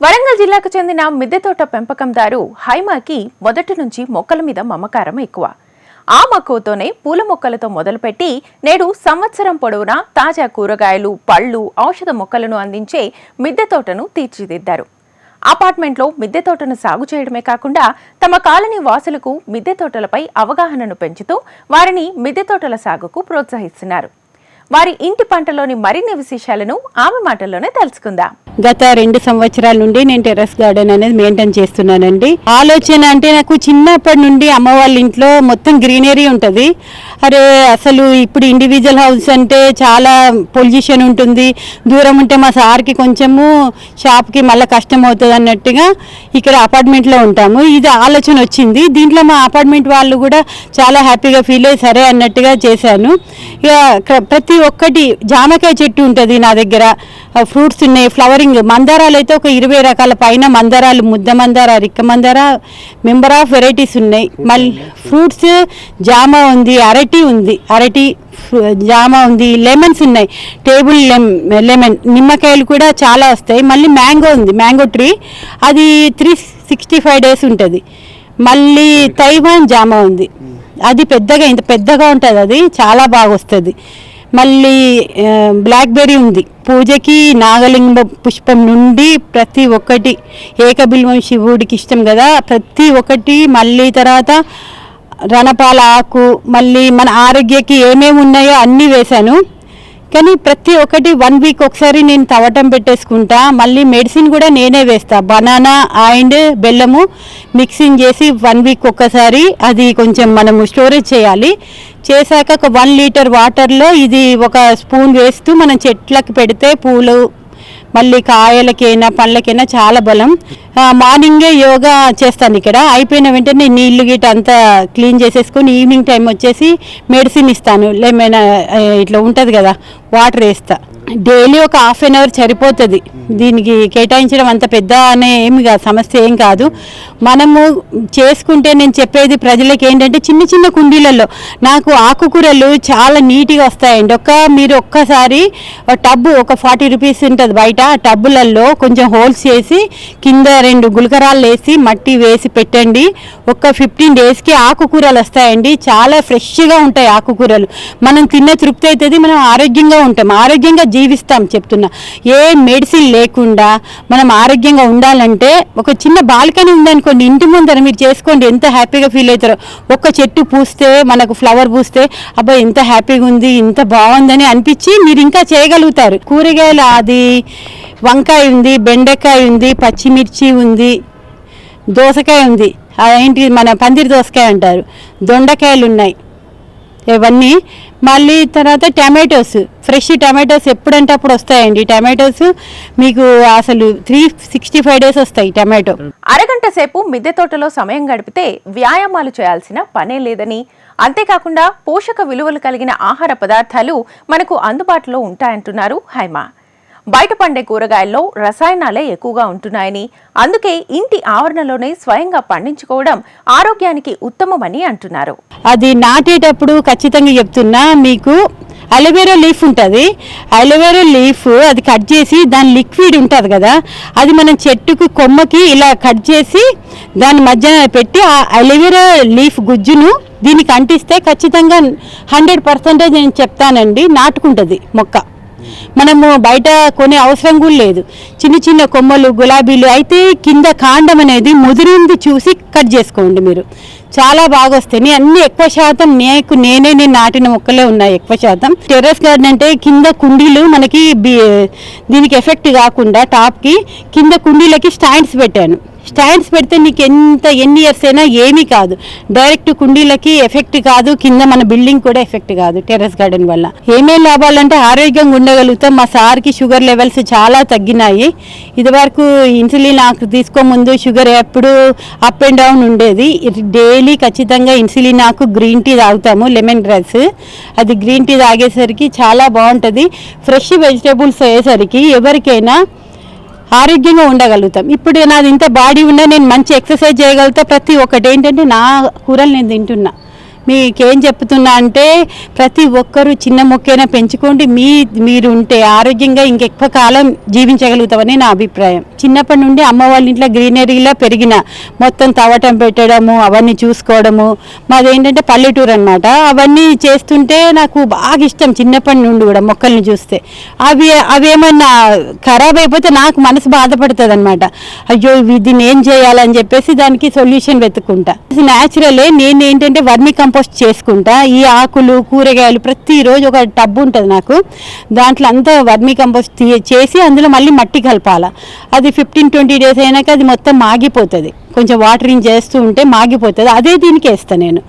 వరంగల్ జిల్లాకు చెందిన మిద్దె తోట పెంపకందారు హైమాకి మొదటి నుంచి మొక్కల మీద మమకారం ఎక్కువ. ఆ మక్కువతోనే పూల మొక్కలతో మొదలుపెట్టి నేడు సంవత్సరం పొడవునా తాజా కూరగాయలు పళ్ళు ఔషధ మొక్కలను అందించే మిద్దె తోటను తీర్చిదిద్దారు. అపార్ట్మెంట్లో మిద్దె తోటను సాగు చేయడమే కాకుండా తమ కాలనీ వాసులకు మిద్దె తోటలపై అవగాహనను పెంచుతూ వారిని మిద్దె తోటల సాగుకు ప్రోత్సహిస్తున్నారు. వారి ఇంటి పంటలోని మరిన్ని విశేషాలను ఆమె మాటల్లోనే తెలుసుకుందాం. గత రెండు సంవత్సరాల నుండి నేను టెర్రస్ గార్డెన్ అనేది మెయింటైన్ చేస్తున్నానండి. ఆలోచన అంటే నాకు చిన్నప్పటి నుండి అమ్మ వాళ్ళ ఇంట్లో మొత్తం గ్రీనరీ ఉంటుంది. అరే అసలు ఇప్పుడు ఇండివిజువల్ హౌస్ అంటే చాలా పొల్యూషన్ ఉంటుంది. దూరం ఉంటే మా సార్కి కొంచెము షాప్కి మళ్ళీ కష్టం అవుతుంది అన్నట్టుగా ఇక్కడ అపార్ట్మెంట్లో ఉంటాము. ఇది ఆలోచన వచ్చింది. దీంట్లో మా అపార్ట్మెంట్ వాళ్ళు కూడా చాలా హ్యాపీగా ఫీల్ అయ్యి సరే అన్నట్టుగా చేశాను. ఇక ప్రతి ఒక్కటి జామకాయ చెట్టు ఉంటుంది నా దగ్గర. ఫ్రూట్స్ ఉన్నాయి ఫ్లవరింగ్ మందారాలు అయితే ఒక ఇరవై రకాల పైన మందారాలు ముద్ద మందార రిక్క మందార మెంబర్ ఆఫ్ వెరైటీస్ ఉన్నాయి. మళ్ళీ ఫ్రూట్స్ జామ ఉంది అరటి ఉంది అరటి జామ ఉంది లెమన్స్ ఉన్నాయి. టేబుల్ లెమ్ లెమన్ నిమ్మకాయలు కూడా చాలా వస్తాయి. మళ్ళీ మ్యాంగో ఉంది మ్యాంగో ట్రీ అది త్రీ సిక్స్టీ ఫైవ్ డేస్ ఉంటుంది. మళ్ళీ తైవాన్ జామ ఉంది. అది పెద్దగా ఇంత పెద్దగా ఉంటుంది అది చాలా బాగా వస్తుంది. మళ్ళీ బ్లాక్బెర్రీ ఉంది. పూజకి నాగలింగ పుష్పం నుండి ప్రతి ఒక్కటి ఏకబిల్వం శివుడికి ఇష్టం కదా ప్రతి ఒక్కటి మళ్ళీ తర్వాత రణపాల ఆకు మళ్ళీ మన ఆరోగ్యకి ఏమేమి ఉన్నాయో అన్నీ వేశాను. కానీ ప్రతి ఒక్కటి వన్ వీక్ ఒకసారి నేను తవ్వటం పెట్టేసుకుంటా. మళ్ళీ మెడిసిన్ కూడా నేనే వేస్తా. బనానా అండ్ బెల్లము మిక్సింగ్ చేసి వన్ వీక్ ఒక్కసారి అది కొంచెం మనము స్టోరేజ్ చేయాలి. చేశాక ఒక వన్ లీటర్ వాటర్లో ఇది ఒక స్పూన్ వేస్తూ మనం చెట్లకు పెడితే పూలు మళ్ళీ కాయలకైనా పండ్లకైనా చాలా బలం. మార్నింగే యోగా చేస్తాను ఇక్కడ. అయిపోయిన వెంటనే నీళ్ళు గిట అంతా క్లీన్ చేసేసుకొని ఈవినింగ్ టైం వచ్చేసి మెడిసిన్ ఇస్తాను. లేమైనా ఇట్లా ఉంటుంది కదా వాటర్ వేస్తా. డైలీ ఒక హాఫ్ అన్ అవర్ సరిపోతుంది. దీనికి కేటాయించడం అంత పెద్ద అనే ఏమి కాదు సమస్య ఏం కాదు. మనము చేసుకుంటే నేను చెప్పేది ప్రజలకి ఏంటంటే చిన్న చిన్న కుండీలలో నాకు ఆకుకూరలు చాలా నీట్గా వస్తాయండి. ఒక్క మీరు ఒక్కసారి ఒక టబ్బు ఒక ఫార్టీ రూపీస్ ఉంటుంది బయట ఆ టబ్బులలో కొంచెం హోల్స్ చేసి కింద రెండు గులకరాలు వేసి మట్టి వేసి పెట్టండి. ఒక ఫిఫ్టీన్ డేస్కి ఆకుకూరలు వస్తాయండి. చాలా ఫ్రెష్గా ఉంటాయి ఆకుకూరలు. మనం తిన్న తృప్తి అవుతుంది మనం ఆరోగ్యంగా ఉంటాం. ఆరోగ్యంగా జీవిస్తాం చెప్తున్నా. ఏ మెడిసిన్ లేకుండా మనం ఆరోగ్యంగా ఉండాలంటే ఒక చిన్న బాల్కనీ ఉందనుకోండి ఇంటి ముందర మీరు చేసుకోండి ఎంత హ్యాపీగా ఫీల్ అవుతారో. ఒక్క చెట్టు పూస్తే మనకు ఫ్లవర్ పూస్తే అబ్బా ఎంత హ్యాపీగా ఉంది ఇంత బాగుందని అనిపించి మీరు ఇంకా చేయగలుగుతారు. కూరగాయలు అది వంకాయ ఉంది బెండకాయ ఉంది పచ్చిమిర్చి ఉంది దోసకాయ ఉంది. ఏంటి మన పందిరి దోసకాయ అంటారు. దొండకాయలు ఉన్నాయి. ఇవన్నీ మళ్ళీ తర్వాత టమాటోస్. ఫ్రెష్ టమాటోస్ ఎప్పుడంటే అప్పుడు వస్తాయండి. టమాటోస్ మీకు అసలు త్రీ సిక్స్టీ ఫైవ్ డేస్ వస్తాయి టమాటో. అరగంట సేపు మిద్దె తోటలో సమయం గడిపితే వ్యాయామాలు చేయాల్సిన పనే లేదని. అంతేకాకుండా పోషక విలువలు కలిగిన ఆహార పదార్థాలు మనకు అందుబాటులో ఉంటాయంటున్నారు హైమా. బయట పండే కూరగాయల్లో రసాయనాలే ఎక్కువగా ఉంటున్నాయని. అందుకే ఇంటి ఆవరణలోనే స్వయంగా పండించుకోవడం ఆరోగ్యానికి ఉత్తమమని అంటున్నారు. అది నాటేటప్పుడు ఖచ్చితంగా చెప్తున్నా మీకు అలోవేరా లీఫ్ ఉంటుంది. అలోవేరా లీఫ్ అది కట్ చేసి దాని లిక్విడ్ ఉంటుంది కదా అది మనం చెట్టుకు కొమ్మకి ఇలా కట్ చేసి దాని మధ్యన పెట్టి ఆ అలోవెరా లీఫ్ గుజ్జును దీనికి అంటిస్తే ఖచ్చితంగా హండ్రెడ్ పర్సెంటేజ్ నేను చెప్తానండి నాటుకుంటుంది మొక్క. మనము బయట కొనే అవసరం కూడా లేదు. చిన్న చిన్న కొమ్మలు గులాబీలు అయితే కింద కాండం అనేది ముదిరింది చూసి కట్ చేసుకోండి మీరు. చాలా బాగా వస్తాయి. అన్ని ఎక్కువ శాతం నేను నేనే నేను నాటిన మొక్కలే ఉన్నాయి ఎక్కువ శాతం. టెర్రస్ గార్డెన్ అంటే కింద కుండీలు మనకి దీనికి ఎఫెక్ట్ కాకుండా టాప్కి కింద కుండీలకి స్టాండ్స్ పెట్టాను. స్టాండ్స్ పెడితే నీకు ఎంత ఎన్ని ఇయర్స్ అయినా ఏమీ కాదు. డైరెక్ట్ కుండీలకి ఎఫెక్ట్ కాదు కింద మన బిల్డింగ్ కూడా ఎఫెక్ట్ కాదు టెర్రస్ గార్డెన్ వల్ల. ఏమేం లాభాలంటే ఆరోగ్యంగా ఉండగలుగుతాం. మా సార్కి షుగర్ లెవెల్స్ చాలా తగ్గినాయి. ఇదివరకు ఇన్సులిన్ నాకు తీసుకోముందు షుగర్ ఎప్పుడు అప్ అండ్ డౌన్ ఉండేది. డైలీ ఖచ్చితంగా ఇన్సులిన్ నాకు గ్రీన్ టీ తాగుతాము లెమన్ గ్రాస్ అది గ్రీన్ టీ తాగేసరికి చాలా బాగుంటుంది. ఫ్రెష్ వెజిటేబుల్స్ అయ్యేసరికి ఎవరికైనా ఆరోగ్యంగా ఉండగలుగుతాం. ఇప్పుడు నాది ఇంత బాడీ ఉన్నా నేను మంచి ఎక్సర్సైజ్ చేయగలుగుతా ప్రతి ఒక్కటి. ఏంటంటే నా కూరలు నేను తింటున్నా. మీకేం చెప్తున్నా అంటే ప్రతి ఒక్కరూ చిన్న మొక్కైనా పెంచుకోండి. మీ మీరు ఉంటే ఆరోగ్యంగా ఇంకెక్కువ కాలం జీవించగలుగుతామని నా అభిప్రాయం. చిన్నప్పటి నుండి అమ్మ వాళ్ళ ఇంట్లో గ్రీనరీలో పెరిగిన మొత్తం తవ్వటం పెట్టడము అవన్నీ చూసుకోవడము మాదేంటంటే పల్లెటూరు అనమాట అవన్నీ చేస్తుంటే నాకు బాగా ఇష్టం చిన్నప్పటి నుండి కూడా మొక్కల్ని చూస్తే. అవి అవి ఏమన్నా ఖరాబ్ అయిపోతే నాకు మనసు బాధపడుతుంది అనమాట అయ్యో ఇది దీన్ని ఏం చేయాలని చెప్పేసి దానికి సొల్యూషన్ వెతుక్కుంటా. న్యాచురలే నేను ఏంటంటే వర్మి కంపోస్ట్ కంపోస్ట్ చేసుకుంటా ఈ ఆకులు కూరగాయలు ప్రతిరోజు ఒక టబ్ ఉంటుంది నాకు. దాంట్లో అంతా వర్మి కంపోస్ట్ తీ- చేసి అందులో మళ్ళీ మట్టి కలపాలి. అది ఫిఫ్టీన్ ట్వంటీ డేస్ అయినాక అది మొత్తం మాగిపోతుంది. కొంచెం వాటరింగ్ చేస్తూ ఉంటే మాగిపోతుంది. అదే దీనికి వేస్తాను నేను.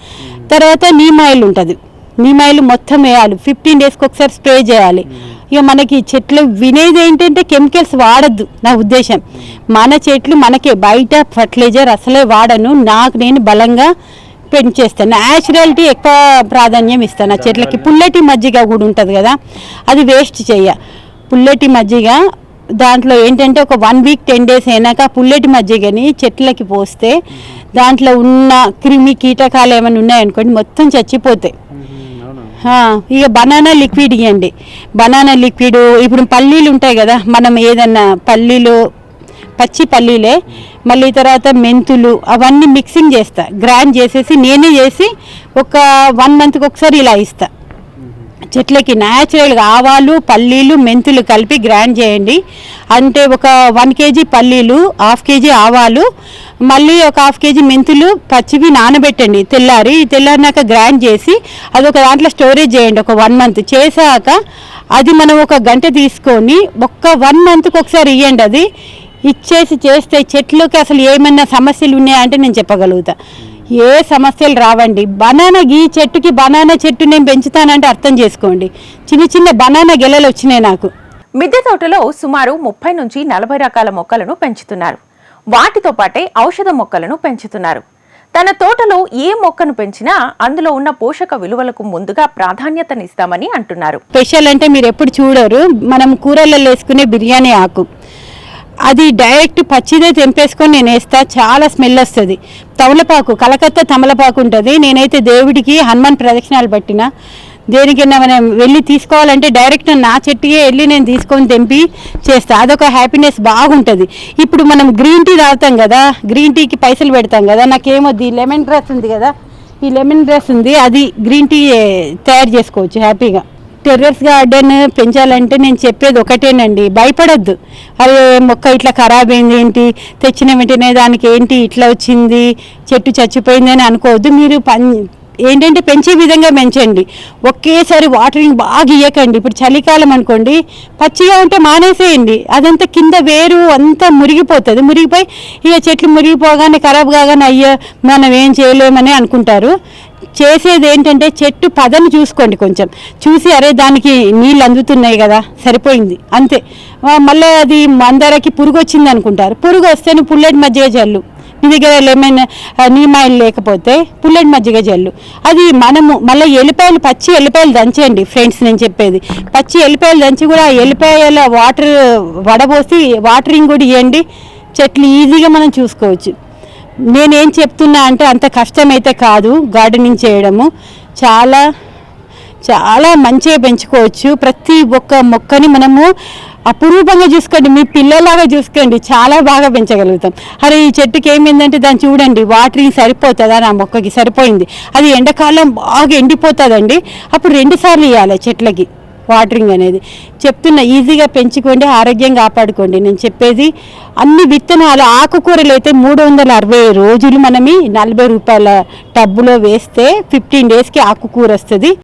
తర్వాత నీమ్ ఆయిల్ ఉంటుంది. నీమ్ ఆయిల్ మొత్తం వేయాలి. ఫిఫ్టీన్ డేస్కి ఒకసారి స్ప్రే చేయాలి. ఇక మనకి చెట్లు వినేది ఏంటంటే కెమికల్స్ వాడద్దు నా ఉద్దేశం. మన చెట్లు మనకే. బయట ఫర్టిలైజర్ అసలే వాడను. నాకు నేను బలంగా పెంచేస్తాను. న్యాచురాలిటీ ఎక్కువ ప్రాధాన్యం ఇస్తాను. ఆ చెట్లకి పుల్లటి మజ్జిగ కూడా ఉంటుంది కదా అది వేస్ట్ చెయ్య పుల్లటి మజ్జిగ దాంట్లో ఏంటంటే ఒక వన్ వీక్ టెన్ డేస్ అయినాక పుల్లటి మజ్జిగని చెట్లకి పోస్తే దాంట్లో ఉన్న క్రిమి కీటకాలు ఏమైనా ఉన్నాయనుకోండి మొత్తం చచ్చిపోతాయి. ఇక బనానా లిక్విడ్ ఇవ్వండి బనానా లిక్విడ్ ఇప్పుడు పల్లీలు ఉంటాయి కదా మనం ఏదన్నా పల్లీలు పచ్చి పల్లీలే మళ్ళీ తర్వాత మెంతులు అవన్నీ మిక్సింగ్ చేస్తా. గ్రైండ్ చేసేసి నేనే చేసి ఒక వన్ మంత్కి ఒకసారి ఇలా ఇస్తా. చెట్లకి న్యాచురల్గా ఆవాలు పల్లీలు మెంతులు కలిపి గ్రైండ్ చేయండి. అంటే ఒక వన్ కేజీ పల్లీలు హాఫ్ కేజీ ఆవాలు మళ్ళీ ఒక హాఫ్ కేజీ మెంతులు పచ్చివి నానబెట్టండి. తెల్లారి తెల్లారినాక గ్రైండ్ చేసి అది ఒక దాంట్లో స్టోరేజ్ చేయండి. ఒక వన్ మంత్ చేశాక అది మనం ఒక గంట తీసుకొని ఒక్క వన్ మంత్కి ఒకసారి ఇవ్వండి అది. ఇచ్చేసి చేస్తే చెట్లకి అసలు ఏమైనా సమస్యలు ఉన్నాయంటే నేను చెప్పగలుగుతా. ఏ సమస్యలు రావండి. బనానా ఈ చెట్టుకి బనానా చెట్టు నేను పెంచుతానంటే అర్థం చేసుకోండి. చిన్న చిన్న బనానా గెలలు వచ్చినాయి నాకు. మిద్దె తోటలో సుమారు ముప్పై నుంచి నలభై రకాల మొక్కలను పెంచుతున్నారు. వాటితో పాటే ఔషధ మొక్కలను పెంచుతున్నారు. తన తోటలో ఏ మొక్కను పెంచినా అందులో ఉన్న పోషక విలువలకు ముందుగా ప్రాధాన్యతనిస్తామని అంటున్నారు. స్పెషల్ అంటే మీరు ఎప్పుడు చూడరు. మనం కూరలలో వేసుకునే బిర్యానీ ఆకు. అది డైరెక్ట్ పచ్చిదే తెంపేసుకొని నేను వేస్తా చాలా స్మెల్ వస్తుంది. తమలపాకు కలకత్తా తమలపాకు ఉంటుంది. నేనైతే దేవుడికి హనుమాన్ ప్రదక్షిణాలు పట్టిన. దేనికైనా మనం వెళ్ళి తీసుకోవాలంటే డైరెక్ట్ నా చెట్టుకే వెళ్ళి నేను తీసుకొని తెంపి చేస్తా. అదొక హ్యాపీనెస్ బాగుంటుంది. ఇప్పుడు మనం గ్రీన్ టీ తాగుతాం కదా గ్రీన్ టీకి పైసలు పెడతాం కదా నాకేమొద్ది లెమన్ గ్రాస్ ఉంది కదా ఈ లెమన్ గ్రాస్ ఉంది అది గ్రీన్ టీ తయారు చేసుకోవచ్చు హ్యాపీగా టెర్రస్ గార్డెన్ పెంచాలంటే నేను చెప్పేది ఒకటేనండి. భయపడొద్దు. అరే మొక్క ఇట్లా ఖరాబ్ అయింది ఏంటి? తెచ్చిన వెంటనే దానికి ఏంటి? ఇట్లా వచ్చింది? చెట్టు చచ్చిపోయింది అని అనుకోవద్దు. మీరు పని ఏంటంటే పెంచే విధంగా పెంచండి. ఒకేసారి వాటరింగ్ బాగా ఇయ్యకండి ఇప్పుడు చలికాలం అనుకోండి పచ్చిగా ఉంటే మానేసేయండి. అదంతా కింద వేరు అంతా మురిగిపోతుంది. మురిగిపోయి ఇక చెట్లు మురిగిపోగానే ఖరాబ్ కాగానే అయ్యో మనం ఏం చేయలేమని అనుకుంటారు. చేసేది ఏంటంటే చెట్టు పదను చూసుకోండి కొంచెం. చూసి అరే దానికి నీళ్ళు అందుతున్నాయి కదా సరిపోయింది. అంతే. మళ్ళీ అది మందారకి పురుగు వచ్చింది అనుకుంటారు. పురుగు వస్తేనే పుల్లటి మధ్య జల్లు. నీ దగ్గర లెమన్ నీమాయిల్ లేకపోతే పుల్లటి మజ్జిగ జల్లు. అది మనము మళ్ళీ ఎల్లిపాయలు పచ్చి ఎల్లిపాయలు దంచేయండి ఫ్రెండ్స్ నేను చెప్పేది. పచ్చి ఎల్లిపాయలు దంచి కూడా ఆ ఎల్లిపాయల వాటర్ వడబోసి వాటరింగ్ కూడా ఇవ్వండి చెట్లు ఈజీగా మనం చూసుకోవచ్చు. నేనేం చెప్తున్నా అంటే అంత కష్టమైతే కాదు గార్డెనింగ్ చేయడము. చాలా చాలా మంచిగా పెంచుకోవచ్చు. ప్రతి ఒక్క మొక్కని మనము అపురూపంగా చూసుకోండి. మీ పిల్లలాగా చూసుకోండి. చాలా బాగా పెంచగలుగుతాం. అరే ఈ చెట్టుకి ఏమైందంటే దాన్ని చూడండి. వాటరింగ్ సరిపోతుందా? నా మొక్కకి సరిపోయింది. అది ఎండాకాలం బాగా ఎండిపోతుందండి. అప్పుడు రెండుసార్లు ఇవ్వాలి చెట్లకి వాటరింగ్ అనేది. చెప్తున్నా ఈజీగా పెంచుకోండి ఆరోగ్యం కాపాడుకోండి. నేను చెప్పేది అన్ని విత్తనాలు ఆకుకూరలు అయితే మూడు వందల అరవై రోజులు మనమి నలభై రూపాయల టబ్బులో వేస్తే ఫిఫ్టీన్ డేస్కి ఆకుకూర వస్తుంది.